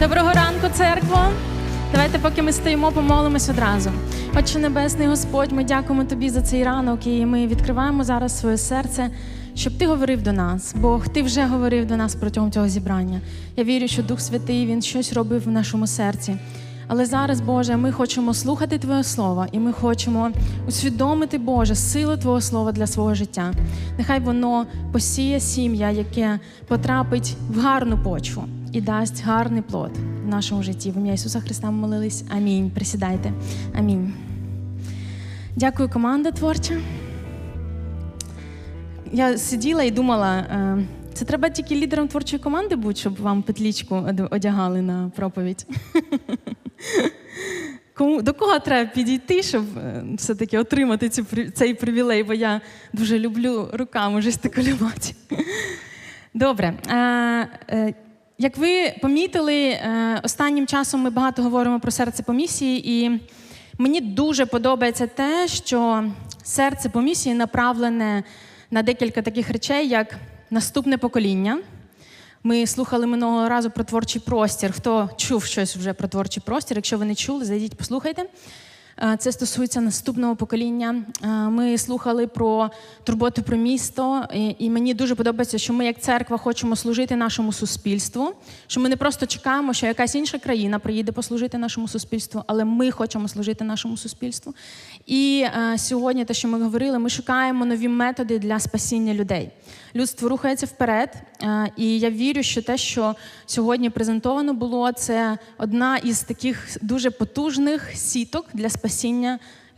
Доброго ранку, церкво. Давайте, поки ми стоїмо, помолимось одразу. Отче Небесний Господь, ми дякуємо Тобі за цей ранок, і ми відкриваємо зараз своє серце, щоб Ти говорив до нас. Бог, Ти вже говорив до нас протягом цього зібрання. Я вірю, що Дух Святий Він щось робив в нашому серці. Але зараз, Боже, ми хочемо слухати Твоє Слово, і ми хочемо усвідомити, Боже, силу Твого Слова для свого життя. Нехай воно посіє сім'я, яке потрапить в гарну почву і дасть гарний плод в нашому житті. В ім'я Ісуса Христа ми молились. Амінь. Присідайте. Амінь. Дякую, команда творча. Я сиділа і думала, е, це треба тільки лідером творчої команди бути, щоб вам петлічку одягали на проповідь. До кого треба підійти, щоб е, все-таки отримати цю, цей привілей, бо я дуже люблю руками жестикулювати. Добре. Як ви помітили, е, останнім часом ми багато говоримо про серце по місії, і мені дуже подобається те, що серце по місії направлене на декілька таких речей, як наступне покоління. Ми слухали минулого разу про творчий простір. Хто чув щось вже про творчий простір? Якщо ви не чули, зайдіть, послухайте. Це стосується наступного покоління. Ми слухали про турботу про місто, і- мені дуже подобається, що ми, як церква, хочемо служити нашому суспільству. Що ми не просто чекаємо, що якась інша країна приїде послужити нашому суспільству, але ми хочемо служити нашому суспільству. І сьогодні, те, що ми говорили, ми шукаємо нові методи для спасіння людей. Людство рухається вперед, і я вірю, що те, що сьогодні презентовано було, це одна із таких дуже потужних сіток для спасіння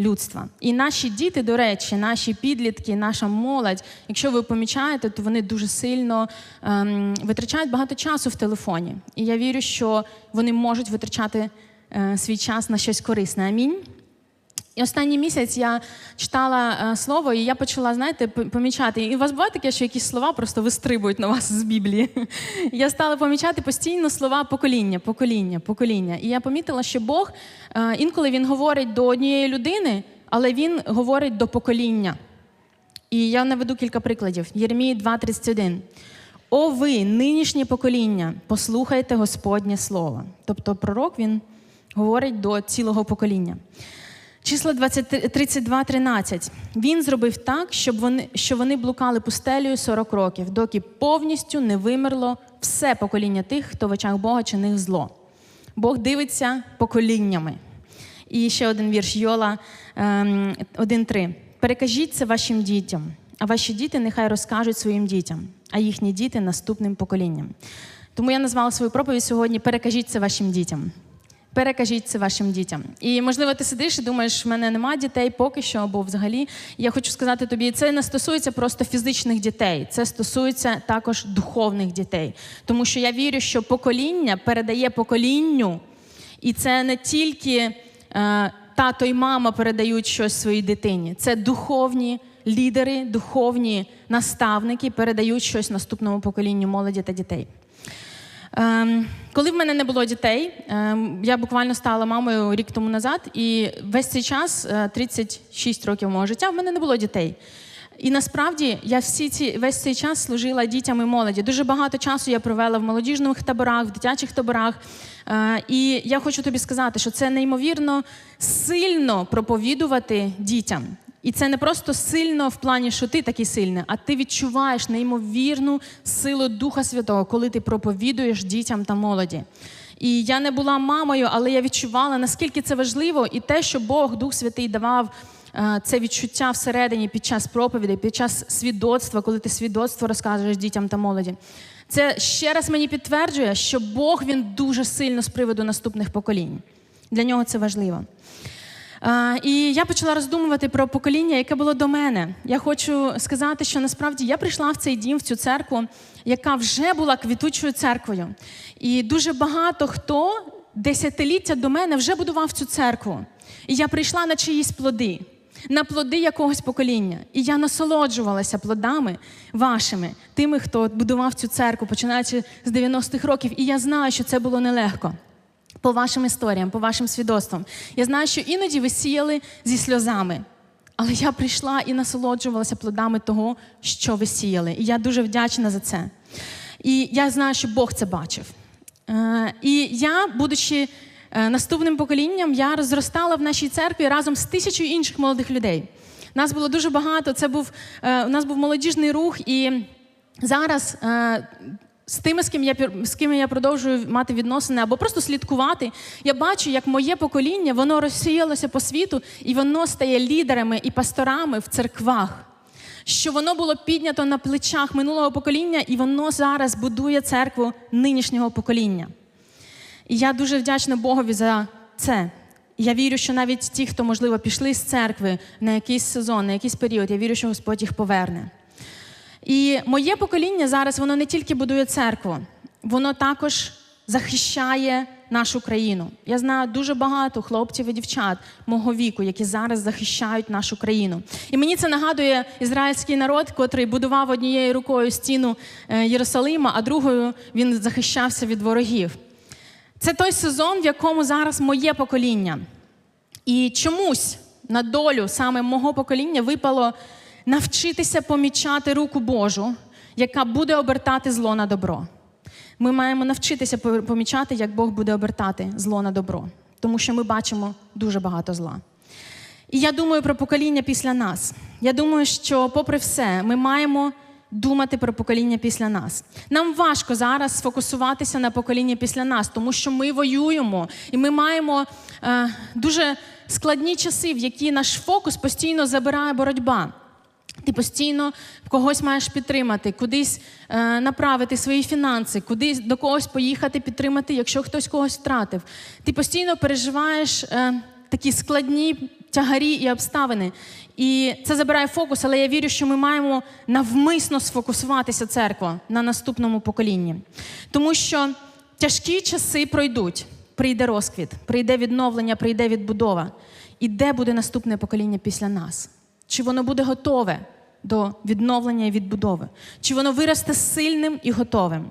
людства. І наші діти, до речі, наші підлітки, наша молодь, якщо ви помічаєте, то вони дуже сильно ем, витрачають багато часу в телефоні. І я вірю, що вони можуть витрачати е, свій час на щось корисне. Амінь. І останній місяць я читала е, слово, і я почала, знаєте, помічати. І у вас буває таке, що якісь слова просто вистрибують на вас з Біблії. Я стала помічати постійно слова покоління, покоління, покоління. І я помітила, що Бог е, інколи він говорить до однієї людини, але він говорить до покоління. І я наведу кілька прикладів. Єремії 2,31. О, ви, нинішнє покоління, послухайте Господнє Слово. Тобто пророк він говорить до цілого покоління. Числа 32, 13. Він зробив так, щоб вони, що вони блукали пустелею 40 років, доки повністю не вимерло все покоління тих, хто в очах Бога чинив зло. Бог дивиться поколіннями. І ще один вірш Йола ем, 1.3. Перекажіть це вашим дітям, а ваші діти нехай розкажуть своїм дітям, а їхні діти наступним поколінням. Тому я назвала свою проповідь сьогодні Перекажіть це вашим дітям. Перекажіть це вашим дітям. І можливо, ти сидиш і думаєш, в мене немає дітей поки що, або взагалі. Я хочу сказати тобі, це не стосується просто фізичних дітей, це стосується також духовних дітей. Тому що я вірю, що покоління передає поколінню, і це не тільки е, тато і мама передають щось своїй дитині, це духовні лідери, духовні наставники передають щось наступному поколінню молоді та дітей. Ем, коли в мене не було дітей, ем, я буквально стала мамою рік тому назад, і весь цей час, е, 36 років мого життя, в мене не було дітей. І насправді я всі ці весь цей час служила дітям і молоді. Дуже багато часу я провела в молодіжних таборах, в дитячих таборах. Е, І я хочу тобі сказати, що це неймовірно сильно проповідувати дітям. І це не просто сильно в плані, що ти такий сильний, а ти відчуваєш неймовірну силу Духа Святого, коли ти проповідуєш дітям та молоді. І я не була мамою, але я відчувала, наскільки це важливо, і те, що Бог, Дух Святий, давав е, це відчуття всередині під час проповідей, під час свідоцтва, коли ти свідоцтво розказуєш дітям та молоді. Це ще раз мені підтверджує, що Бог він дуже сильно з приводу наступних поколінь. Для нього це важливо. І я почала роздумувати про покоління, яке було до мене. Я хочу сказати, що насправді я прийшла в цей дім, в цю церкву, яка вже була квітучою церквою. І дуже багато хто десятиліття до мене вже будував цю церкву. І я прийшла на чиїсь плоди, на плоди якогось покоління. І я насолоджувалася плодами вашими, тими, хто будував цю церкву, починаючи з 90-х років. І я знаю, що це було нелегко. По вашим історіям, по вашим свідоцтвам. Я знаю, що іноді ви сіяли зі сльозами. Але я прийшла і насолоджувалася плодами того, що ви сіяли. І я дуже вдячна за це. І я знаю, що Бог це бачив. Е, І я, будучи е, наступним поколінням, я розростала в нашій церкві разом з тисячою інших молодих людей. Нас було дуже багато. Це був е, у нас був молодіжний рух, і зараз з тими, з ким я з ким я продовжую мати відносини або просто слідкувати, я бачу, як моє покоління воно розсіялося по світу, і воно стає лідерами і пасторами в церквах. Що воно було піднято на плечах минулого покоління, і воно зараз будує церкву нинішнього покоління. І я дуже вдячна Богові за це. Я вірю, що навіть ті, хто, можливо, пішли з церкви на якийсь сезон, на якийсь період, я вірю, що Господь їх поверне. І моє покоління зараз воно не тільки будує церкву, воно також захищає нашу країну. Я знаю дуже багато хлопців і дівчат мого віку, які зараз захищають нашу країну. І мені це нагадує ізраїльський народ, котрий будував однією рукою стіну е, Єрусалима, а другою він захищався від ворогів. Це той сезон, в якому зараз моє покоління. І чомусь на долю саме мого покоління випало навчитися помічати руку Божу, яка буде обертати зло на добро. Ми маємо навчитися помічати, як Бог буде обертати зло на добро, тому що ми бачимо дуже багато зла. І я думаю про покоління після нас. Я думаю, що, попри все, ми маємо думати про покоління після нас. Нам важко зараз сфокусуватися на покоління після нас, тому що ми воюємо і ми маємо е, дуже складні часи, в які наш фокус постійно забирає боротьба. Ти постійно когось маєш підтримати, кудись е, направити свої фінанси, кудись до когось поїхати підтримати, якщо хтось когось втратив. Ти постійно переживаєш е, такі складні тягарі і обставини. І це забирає фокус, але я вірю, що ми маємо навмисно сфокусуватися церква на наступному поколінні. Тому що тяжкі часи пройдуть, прийде розквіт, прийде відновлення, прийде відбудова. І де буде наступне покоління після нас? Чи воно буде готове до відновлення і відбудови? Чи воно виросте сильним і готовим?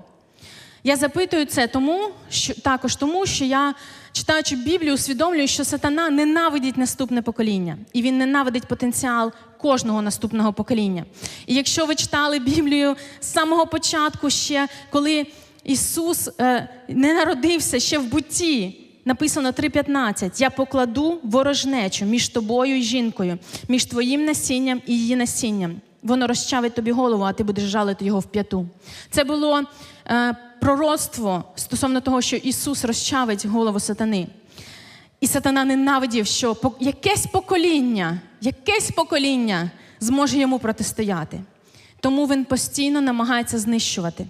Я запитую це тому, що також тому, що я, читаючи Біблію, усвідомлюю, що сатана ненавидить наступне покоління, і він ненавидить потенціал кожного наступного покоління. І якщо ви читали Біблію з самого початку, ще коли Ісус е, не народився ще в бутті, написано 3.15: Я покладу ворожнечу між тобою і жінкою, між твоїм насінням і її насінням. Воно розчавить тобі голову, а ти будеш жалити його в п'яту. Це було е, пророцтво стосовно того, що Ісус розчавить голову сатани. І сатана ненавидів, що якесь покоління, якесь покоління зможе йому протистояти. Тому він постійно намагається знищувати.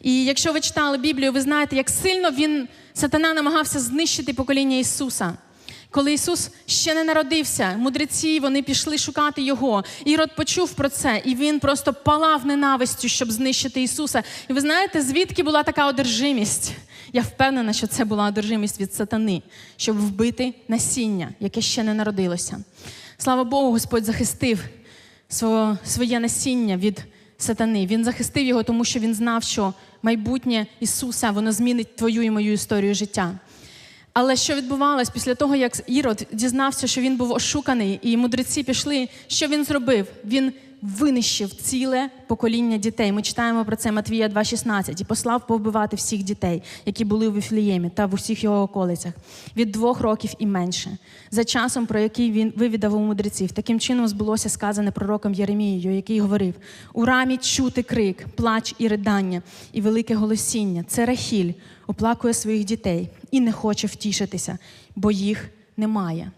І якщо ви читали Біблію, ви знаєте, як сильно він, сатана намагався знищити покоління Ісуса. Коли Ісус ще не народився, мудреці вони пішли шукати Його. Ірод почув про це, і він просто палав ненавистю, щоб знищити Ісуса. І ви знаєте, звідки була така одержимість? Я впевнена, що це була одержимість від сатани, щоб вбити насіння, яке ще не народилося. Слава Богу, Господь захистив своє насіння від сатани. Він захистив його, тому що він знав, що майбутнє Ісуса воно змінить твою і мою історію життя. Але що відбувалось після того, як Ірод дізнався, що він був ошуканий, і мудреці пішли, що він зробив? Він винищив ціле покоління дітей. Ми читаємо про це Матвія 2,16 і послав повбивати всіх дітей, які були у Віфліємі та в усіх його околицях, від двох років і менше, за часом, про який він вивідав у мудреців. Таким чином збулося сказане пророком Єремією, який говорив: у рамі чути крик, плач і ридання, і велике голосіння. Це Рахіль оплакує своїх дітей і не хоче втішитися, бо їх немає.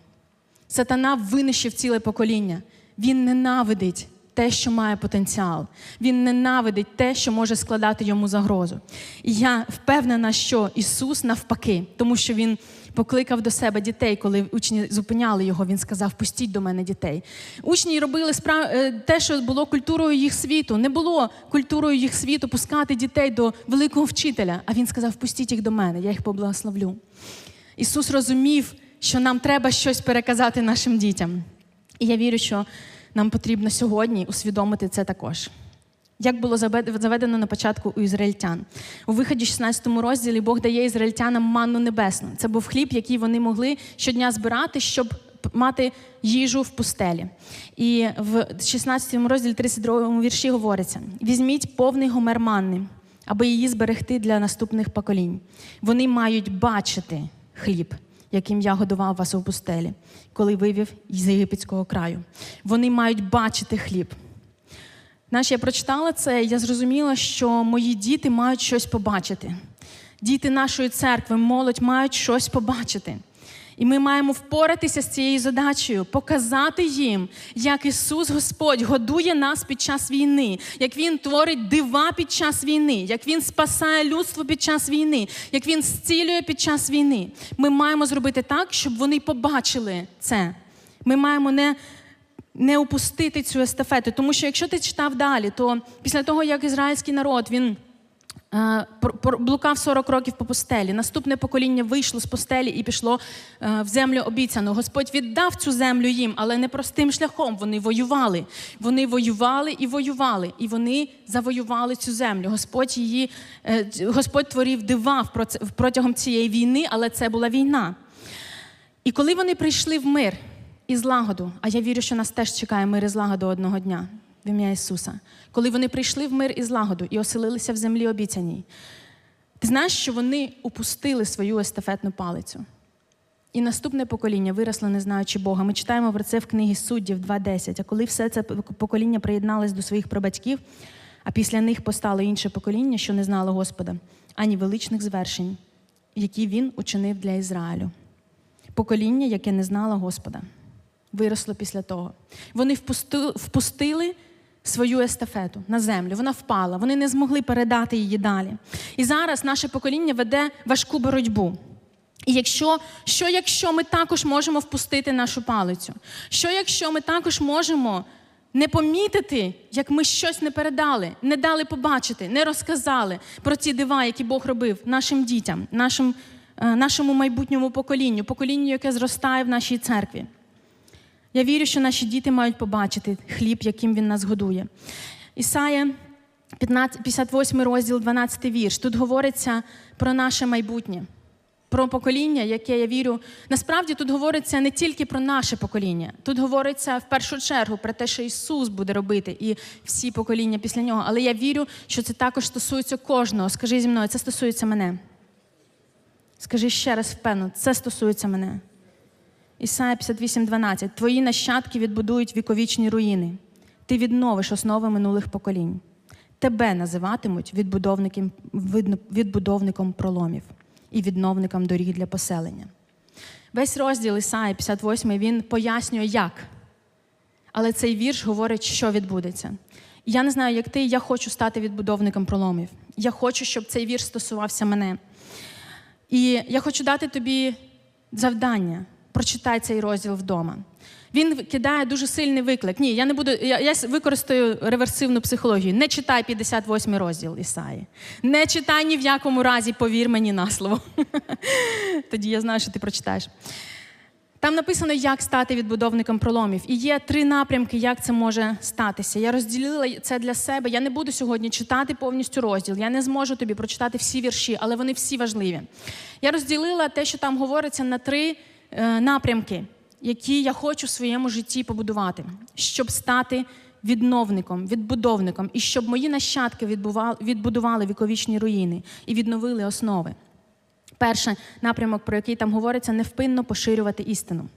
Сатана винищив ціле покоління. Він ненавидить те, що має потенціал. Він ненавидить те, що може складати йому загрозу. І я впевнена, що Ісус навпаки, тому що Він покликав до себе дітей, коли учні зупиняли його, він сказав: Пустіть до мене дітей. Учні робили справ... е, те, що було культурою їх світу. Не було культурою їх світу пускати дітей до великого вчителя. А він сказав: Пустіть їх до мене, я їх поблагословлю. Ісус розумів, що нам треба щось переказати нашим дітям. І я вірю, що нам потрібно сьогодні усвідомити це також. Як було заведено на початку у ізраїльтян. У виході 16 розділі Бог дає ізраїльтянам манну небесну. Це був хліб, який вони могли щодня збирати, щоб мати їжу в пустелі. І в 16 розділі 32 вірші говориться: візьміть повний гомер манни, аби її зберегти для наступних поколінь. Вони мають бачити хліб, яким я годував вас у пустелі, коли вивів з єгипетського краю. Вони мають бачити хліб. Знаєш, я прочитала це, і я зрозуміла, що мої діти мають щось побачити. Діти нашої церкви, молодь мають щось побачити. І ми маємо впоратися з цією задачею, показати їм, як Ісус Господь годує нас під час війни, як Він творить дива під час війни, як Він спасає людство під час війни, як Він зцілює під час війни. Ми маємо зробити так, щоб вони побачили це. Ми маємо не не упустити цю естафету. Тому що якщо ти читав далі, то після того, як ізраїльський народ він блукав 40 років по пустелі, наступне покоління вийшло з пустелі і пішло е, в землю обіцяну. Господь віддав цю землю їм, але не простим шляхом. Вони воювали. Вони воювали і воювали, і вони завоювали цю землю. Господь її, е, Господь творив дива протягом цієї війни, але це була війна. І коли вони прийшли в мир і злагоду. А я вірю, що нас теж чекає мир і злагоду одного дня в ім'я Ісуса. Коли вони прийшли в мир і злагоду і оселилися в землі обіцяній, ти знаєш, що вони упустили свою естафетну палицю. І наступне покоління виросло, не знаючи Бога. Ми читаємо про це в книгі суддів 2.10. А коли все це покоління приєдналось до своїх прабатьків, а після них постало інше покоління, що не знало Господа, ані величних звершень, які він учинив для Ізраїлю. Покоління, яке не знало Господа виросло після того. Вони впустили свою естафету на землю. Вона впала, вони не змогли передати її далі. І зараз наше покоління веде важку боротьбу. І якщо, що якщо ми також можемо впустити нашу палицю? Що якщо ми також можемо не помітити, як ми щось не передали, не дали побачити, не розказали про ці дива, які Бог робив нашим дітям, нашим, е, нашому майбутньому поколінню, поколінню, яке зростає в нашій церкві? Я вірю, що наші діти мають побачити хліб, яким він нас годує. Ісая 58 розділ, 12 вірш. Тут говориться про наше майбутнє, про покоління, яке я вірю. Насправді тут говориться не тільки про наше покоління, тут говориться в першу чергу про те, що Ісус буде робити, і всі покоління після нього. Але я вірю, що це також стосується кожного. Скажи зі мною, це стосується мене. Скажи ще раз впевнено, це стосується мене. Ісая 58,12. Твої нащадки відбудують віковічні руїни. Ти відновиш основи минулих поколінь. Тебе називатимуть відбудовником проломів і відновником доріг для поселення. Весь розділ Ісаї 58 він пояснює, як. Але цей вірш говорить, що відбудеться. Я не знаю, як ти, я хочу стати відбудовником проломів. Я хочу, щоб цей вірш стосувався мене. І я хочу дати тобі завдання прочитай цей розділ вдома. Він кидає дуже сильний виклик. Ні, я не буду. Я я використаю реверсивну психологію. Не читай 58 розділ Ісаї. Не читай ні в якому разі, повір мені на слово. Тоді я знаю, що ти прочитаєш. Там написано, як стати відбудовником проломів. І є три напрямки, як це може статися. Я розділила це для себе. Я не буду сьогодні читати повністю розділ. Я не зможу тобі прочитати всі вірші, але вони всі важливі. Я розділила те, що там говориться, на три напрямки, які я хочу в своєму житті побудувати, щоб стати відновником, відбудовником, і щоб мої нащадки відбудували віковічні руїни і відновили основи. Перший напрямок, про який там говориться, невпинно поширювати істину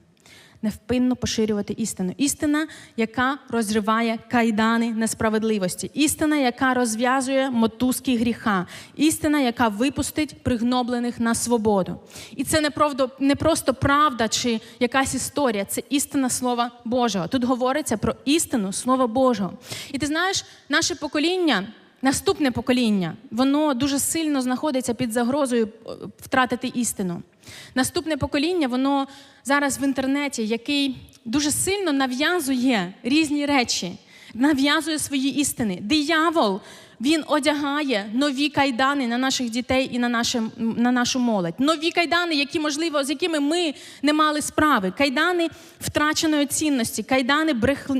невпинно поширювати істину. Істина, яка розриває кайдани несправедливості, істина, яка розв'язує мотузки гріха, істина, яка випустить пригноблених на свободу. І це не, правда, не просто правда чи якась історія, це істина Слова Божого. Тут говориться про істину Слова Божого. І ти знаєш, наше покоління. Наступне покоління, воно дуже сильно знаходиться під загрозою е, втратити істину. Наступне покоління, воно зараз в інтернеті, який дуже сильно нав'язує різні речі, нав'язує свої істини. Диявол він одягає нові кайдани на наших дітей і на наше, на нашу молодь. Нові кайдани, які, можливо, з якими ми не мали справи. Кайдани втраченої цінності, кайдани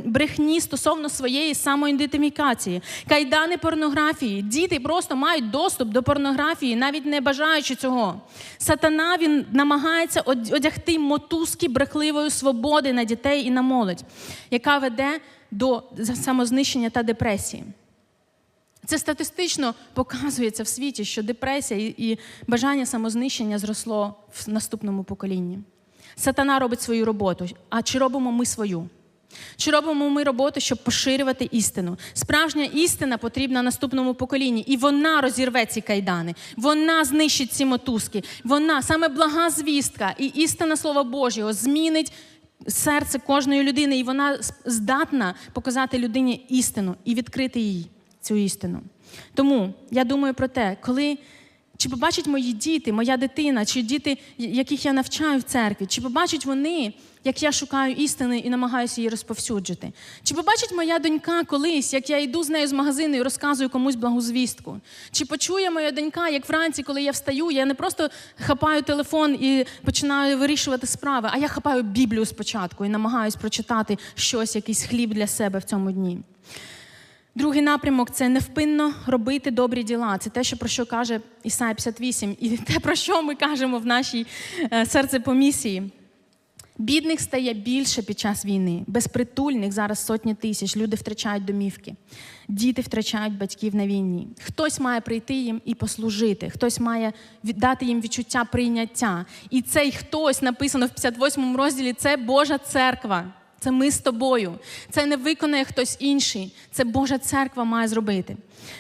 брехні стосовно своєї самоідентифікації, кайдани порнографії. Діти просто мають доступ до порнографії, навіть не бажаючи цього. Сатана він намагається одягти мотузки брехливої свободи на дітей і на молодь, яка веде до самознищення та депресії. Це статистично показується в світі, що депресія і, бажання самознищення зросло в наступному поколінні. Сатана робить свою роботу. А чи робимо ми свою? Чи робимо ми роботу, щоб поширювати істину? Справжня істина потрібна наступному поколінні, і вона розірве ці кайдани, вона знищить ці мотузки. Вона саме блага звістка і істина Слова Божого змінить серце кожної людини, і вона здатна показати людині істину і відкрити їй цю істину. Тому я думаю про те, коли. Чи побачать мої діти, моя дитина, чи діти, яких я навчаю в церкві, чи побачать вони, як я шукаю істини і намагаюся її розповсюджити? Чи побачить моя донька колись, як я йду з нею з магазину і розказую комусь благозвістку? Чи почує моя донька, як вранці, коли я встаю, я не просто хапаю телефон і починаю вирішувати справи, а я хапаю Біблію спочатку і намагаюсь прочитати щось, якийсь хліб для себе в цьому дні. Другий напрямок це невпинно робити добрі діла. Це те, що про що каже Ісая 58, і те, про що ми кажемо в нашій е, серце по місії. Бідних стає більше під час війни, безпритульних зараз сотні тисяч. Люди втрачають домівки, діти втрачають батьків на війні. Хтось має прийти їм і послужити, хтось має дати їм відчуття прийняття. І цей хтось написано в 58 розділі це Божа церква. Це ми з тобою. Це не виконає хтось інший. Це Божа церква має зробити.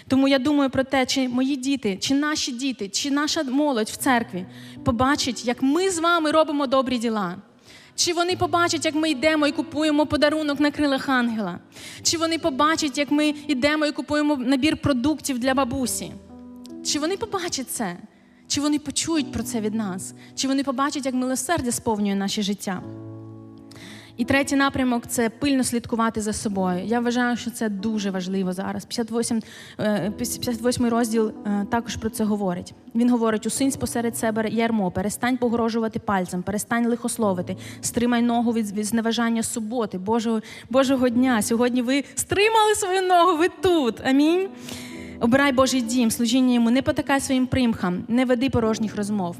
Тому я думаю про те, чи мої діти, чи наші діти, чи наша молодь в церкві побачить, як ми з вами робимо добрі діла. Чи вони побачать, як ми йдемо і купуємо подарунок на крилах ангела? Чи вони побачать, як ми йдемо і купуємо набір продуктів для бабусі? Чи вони побачать це? Чи вони почують про це від нас? Чи вони побачать, як милосердя сповнює наше життя? І третій напрямок це пильно слідкувати за собою. Я вважаю, що це дуже важливо зараз. 58 58 розділ е, також про це говорить. Він говорить: усинь посеред себе ярмо, перестань погрожувати пальцем, перестань лихословити, стримай ногу від зневажання суботи, Божого, Божого дня. Сьогодні ви стримали свою ногу, ви тут. Амінь. Обирай Божий дім, служіння йому, не потакай своїм примхам, не веди порожніх розмов.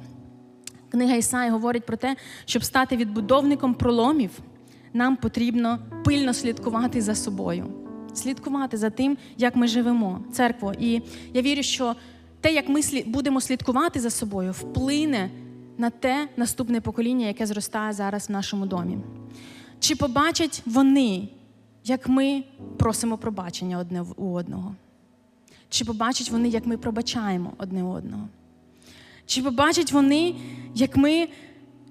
Книга Ісаї говорить про те, щоб стати відбудовником проломів нам потрібно пильно слідкувати за собою, слідкувати за тим, як ми живемо, церкво. І я вірю, що те, як ми будемо слідкувати за собою, вплине на те наступне покоління, яке зростає зараз в нашому домі. Чи побачать вони, як ми просимо пробачення одне у одного? Чи побачать вони, як ми пробачаємо одне одного? Чи побачать вони, як ми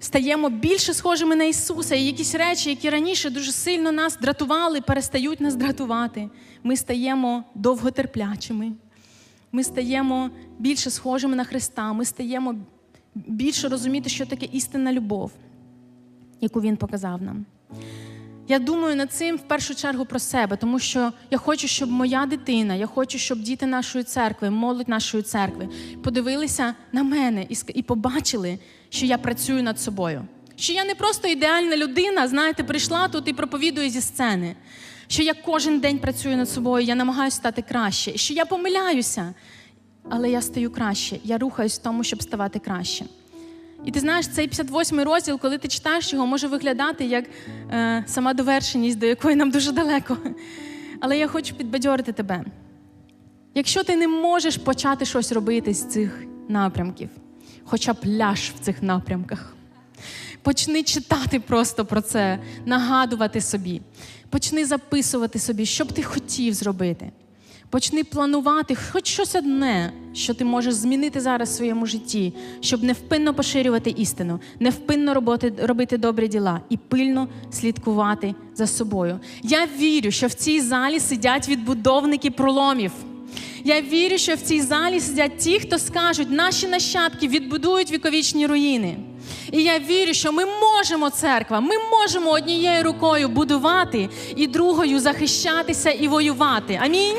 стаємо більше схожими на Ісуса, і якісь речі, які раніше дуже сильно нас дратували, перестають нас дратувати. Ми стаємо довготерплячими. Ми стаємо більше схожими на Христа, ми стаємо більше розуміти, що таке істинна любов, яку Він показав нам. Я думаю над цим в першу чергу про себе, тому що я хочу, щоб моя дитина, я хочу, щоб діти нашої церкви, молодь нашої церкви подивилися на мене і побачили, що я працюю над собою. Що я не просто ідеальна людина, знаєте, прийшла тут і проповідую зі сцени. Що я кожен день працюю над собою, я намагаюся стати краще, що я помиляюся, але я стаю краще. Я рухаюсь в тому, щоб ставати краще. І ти знаєш, цей 58 й розділ, коли ти читаєш його, може виглядати як е, сама довершеність, до якої нам дуже далеко. Але я хочу підбадьорити тебе. Якщо ти не можеш почати щось робити з цих напрямків, хоча б ляж в цих напрямках, почни читати просто про це, нагадувати собі, почни записувати собі, що б ти хотів зробити. Почни планувати хоч щось одне, що ти можеш змінити зараз в своєму житті, щоб невпинно поширювати істину, невпинно роботи, робити добрі діла і пильно слідкувати за собою. Я вірю, що в цій залі сидять відбудовники проломів. Я вірю, що в цій залі сидять ті, хто скажуть, наші нащадки відбудують віковічні руїни. І я вірю, що ми можемо, церква, ми можемо однією рукою будувати і другою захищатися і воювати. Амінь.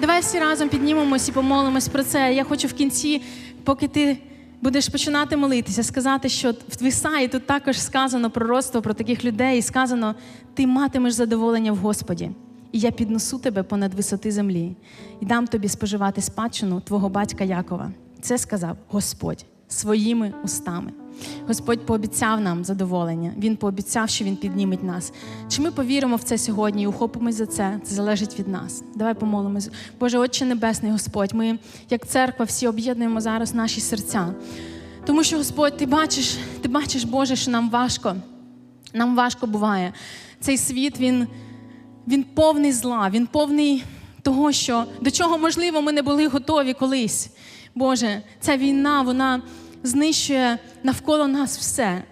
Давай всі разом піднімемось і помолимось про це. Я хочу в кінці, поки ти будеш починати молитися, сказати, що в Ісаї тут також сказано пророцтво про таких людей, і сказано: ти матимеш задоволення в Господі, і я піднесу тебе понад висоти землі і дам тобі споживати спадщину твого батька Якова. Це сказав Господь своїми устами. Господь пообіцяв нам задоволення. Він пообіцяв, що Він підніметь нас. Чи ми повіримо в це сьогодні і ухопимось за це? Це залежить від нас. Давай помолимось. Боже, Отче Небесний Господь, ми, як церква, всі об'єднуємо зараз наші серця. Тому що, Господь, ти бачиш, ти бачиш, Боже, що нам важко. Нам важко буває. Цей світ, він, він повний зла, він повний того, що до чого, можливо, ми не були готові колись. Боже, ця війна, вона знищує навколо нас все.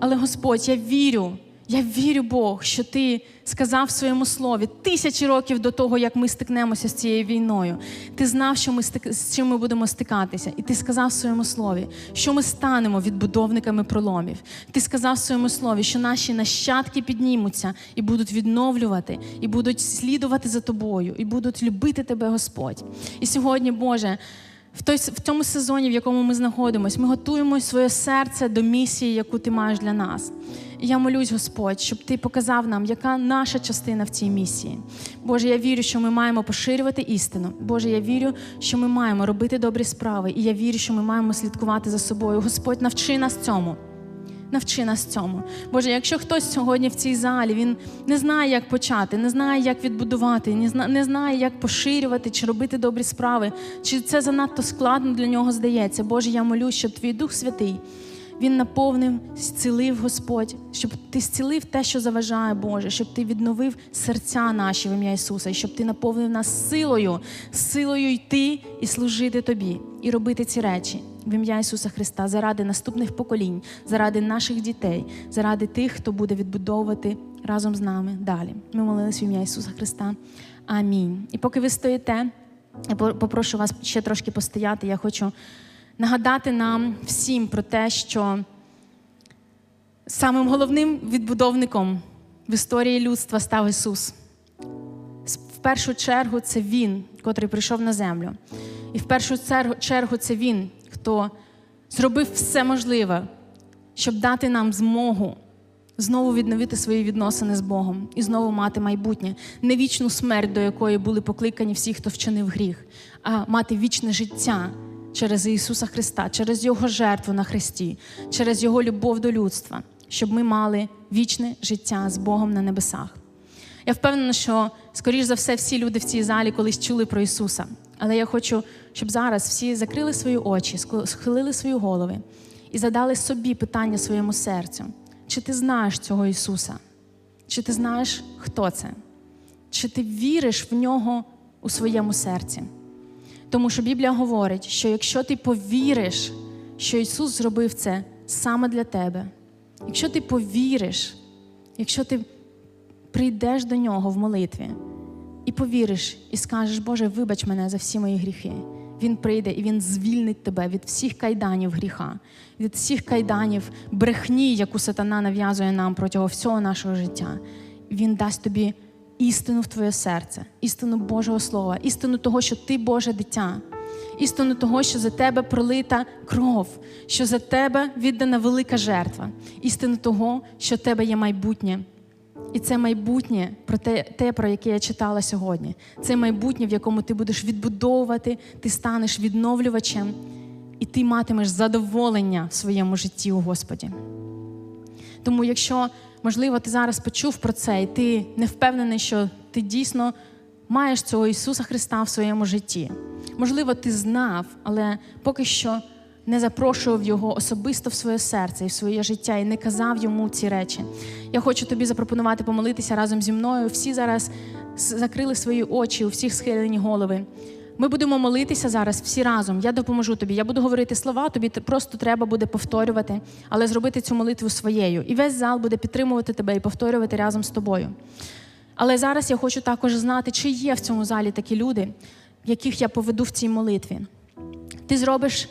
Але Господь, я вірю, я вірю, Бог, що Ти сказав в своєму слові тисячі років до того, як ми стикнемося з цією війною. Ти знав, що ми стик... з чим ми будемо стикатися, і ти сказав в своєму слові, що ми станемо відбудовниками проломів. Ти сказав в своєму слові, що наші нащадки піднімуться і будуть відновлювати, і будуть слідувати за тобою, і будуть любити тебе, Господь. І сьогодні, Боже. В той в цьому сезоні, в якому ми знаходимося, ми готуємо своє серце до місії, яку ти маєш для нас. Я молюсь, Господь, щоб ти показав нам, яка наша частина в цій місії. Боже, я вірю, що ми маємо поширювати істину. Боже, я вірю, що ми маємо робити добрі справи, і я вірю, що ми маємо слідкувати за собою. Господь, навчи нас цьому. Навчи нас цьому. Боже, якщо хтось сьогодні в цій залі він не знає, як почати, не знає, як відбудувати, не знає, як поширювати чи робити добрі справи, чи це занадто складно для нього здається. Боже, я молю, щоб твій Дух Святий він наповнив, зцілив Господь, щоб ти зцілив те, що заважає, Боже, щоб ти відновив серця наші в ім'я Ісуса, і щоб ти наповнив нас силою, силою йти і служити Тобі, і робити ці речі в ім'я Ісуса Христа заради наступних поколінь, заради наших дітей, заради тих, хто буде відбудовувати разом з нами далі. Ми молились в ім'я Ісуса Христа. Амінь. І поки ви стоїте, я попрошу вас ще трошки постояти. Я хочу нагадати нам всім про те, що самим головним відбудовником в історії людства став Ісус. В першу чергу це Він, котрий прийшов на землю. І в першу чергу це Він, хто зробив все можливе, щоб дати нам змогу знову відновити свої відносини з Богом і знову мати майбутнє, не вічну смерть, до якої були покликані всі, хто вчинив гріх, а мати вічне життя через Ісуса Христа, через Його жертву на Христі, через Його любов до людства, щоб ми мали вічне життя з Богом на небесах. Я впевнена, що, скоріш за все, всі люди в цій залі колись чули про Ісуса. Але я хочу, щоб зараз всі закрили свої очі, схилили свої голови і задали собі питання своєму серцю: чи ти знаєш цього Ісуса? Чи ти знаєш, хто це? Чи ти віриш в нього у своєму серці? Тому що Біблія говорить, що якщо ти повіриш, що Ісус зробив це саме для тебе, якщо ти повіриш, якщо ти прийдеш до Нього в молитві і повіриш, і скажеш, Боже, вибач мене за всі мої гріхи. Він прийде і Він звільнить тебе від всіх кайданів гріха, від всіх кайданів брехні, яку сатана нав'язує нам протягом всього нашого життя. Він дасть тобі істину в твоє серце, істину Божого Слова, істину того, що ти Боже дитя, істину того, що за тебе пролита кров, що за тебе віддана велика жертва, істину того, що в тебе є майбутнє. І це майбутнє про те, те, про яке я читала сьогодні. Це майбутнє, в якому ти будеш відбудовувати, ти станеш відновлювачем, і ти матимеш задоволення в своєму житті у Господі. Тому, якщо, можливо, ти зараз почув про це, і ти не впевнений, що ти дійсно маєш цього Ісуса Христа в своєму житті. Можливо, ти знав, але поки що не запрошував його особисто в своє серце і в своє життя і не казав йому ці речі. Я хочу тобі запропонувати помолитися разом зі мною. Всі зараз закрили свої очі, у всіх схилені голови. Ми будемо молитися зараз всі разом. Я допоможу тобі. Я буду говорити слова, тобі просто треба буде повторювати, але зробити цю молитву своєю. І весь зал буде підтримувати тебе і повторювати разом з тобою. Але зараз я хочу також знати, чи є в цьому залі такі люди, яких я поведу в цій молитві. Ти зробиш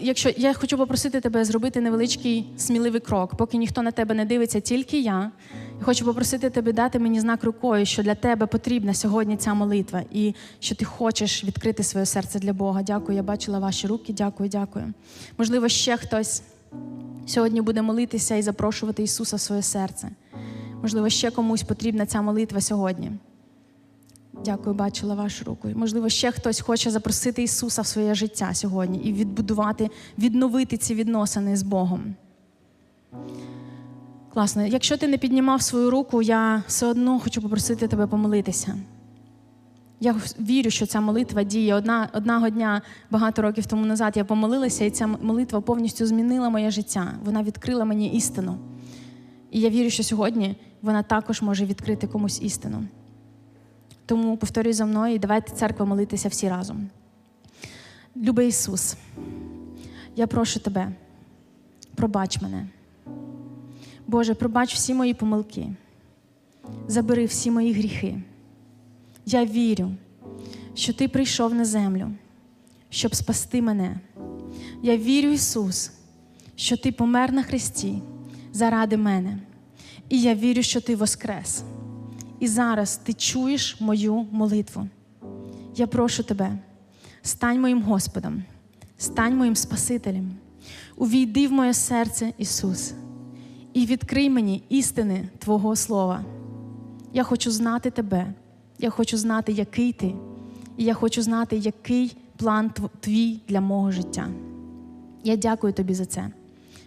якщо я хочу попросити тебе зробити невеличкий сміливий крок, поки ніхто на тебе не дивиться, тільки я. Я хочу попросити тебе дати мені знак рукою, що для тебе потрібна сьогодні ця молитва, і що ти хочеш відкрити своє серце для Бога. Дякую, я бачила ваші руки. Дякую, дякую. Можливо, ще хтось сьогодні буде молитися і запрошувати Ісуса в своє серце. Можливо, ще комусь потрібна ця молитва сьогодні. Дякую, бачила вашу руку. Можливо, ще хтось хоче запросити Ісуса в своє життя сьогодні і відбудувати, відновити ці відносини з Богом. Класно. Якщо ти не піднімав свою руку, я все одно хочу попросити тебе помолитися. Я вірю, що ця молитва діє. Одна, одного дня, багато років тому назад, я помолилася, і ця молитва повністю змінила моє життя. Вона відкрила мені істину. І я вірю, що сьогодні вона також може відкрити комусь істину. Тому повторюй за мною і давайте церква молитися всі разом. Любий Ісус, я прошу тебе, пробач мене. Боже, пробач всі мої помилки, забери всі мої гріхи. Я вірю, що Ти прийшов на землю, щоб спасти мене. Я вірю, Ісус, що Ти помер на Христі заради мене. І я вірю, що Ти воскрес. І зараз Ти чуєш мою молитву. Я прошу Тебе, стань моїм Господом, стань моїм Спасителем. Увійди в моє серце, Ісус, і відкрий мені істини Твого Слова. Я хочу знати Тебе. Я хочу знати, який ти, і я хочу знати, який план твій для мого життя. Я дякую тобі за це.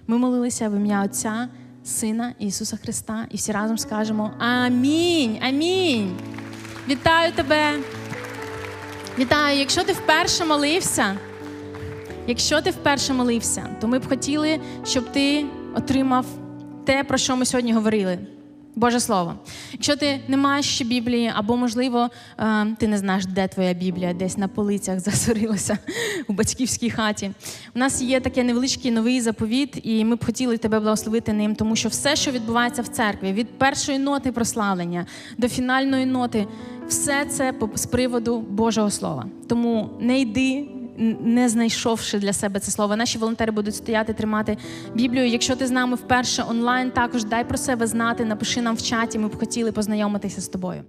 Ми молилися в ім'я Отця, Сина Ісуса Христа, і всі разом скажемо Амінь! Амінь! Вітаю тебе! Вітаю! Якщо ти вперше молився, якщо ти вперше молився, то ми б хотіли, щоб ти отримав те, про що ми сьогодні говорили. Боже Слово. Якщо ти не маєш ще Біблії, або, можливо, е, ти не знаєш, де твоя Біблія, десь на полицях засорилася у батьківській хаті. У нас є таке невеличкий новий заповіт, і ми б хотіли тебе благословити ним, тому що все, що відбувається в церкві, від першої ноти прославлення до фінальної ноти, все це з приводу Божого Слова. Тому не йди не знайшовши для себе це слово. Наші волонтери будуть стояти, тримати Біблію. Якщо ти з нами вперше онлайн, також дай про себе знати, напиши нам в чаті. Ми б хотіли познайомитися з тобою.